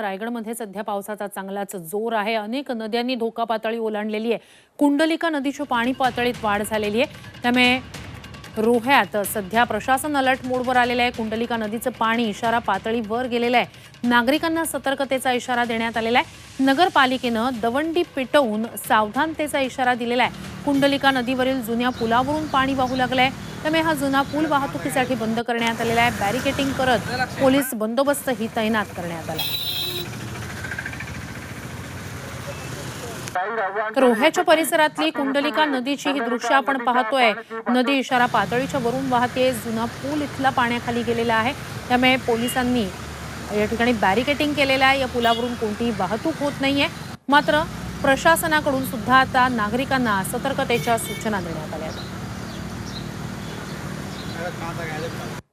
रायगडमध्ये सध्या पावसाचा चांगलाच जोर आहे. अनेक नद्यांनी धोका पातळी ओलांडलेली आहे. कुंडलिका नदीची पाणी पातळीत वाढ झालेली आहे. त्यामुळे रोह्यात सध्या प्रशासन अलर्ट मोडवर आलेलं आहे. कुंडलिका नदीचं पाणी इशारा पातळीवर गेलेलं आहे. नागरिकांना सतर्कतेचा इशारा देण्यात आलेला आहे. नगरपालिकेनं दवंडी पेटवून सावधानतेचा इशारा दिलेला आहे. कुंडलिका नदीवरील जुन्या पुलावरून पाणी वाहू लागलं आहे त्यामुळे हा जुना पूल वाहतुकीसाठी बंद करण्यात आलेला आहे. बॅरिकेटिंग करत पोलीस बंदोबस्तही तैनात करण्यात आला. आहे रोह्याच्या परिसरातली कुंडलिका नदीची ही दृश्य आपण पाहतोय. नदी इशारा पातळीच्या वरून वाहते जुना पूल इथला पाण्याखाली गेलेला आहे. त्यामुळे पोलिसांनी या ठिकाणी बॅरिकेटिंग केलेलं आहे. या पुलावरून कोणतीही वाहतूक होत नाहीये. मात्र प्रशासनाकडून सुद्धा आता नागरिकांना सतर्कतेच्या सूचना देण्यात आल्या కాంతగా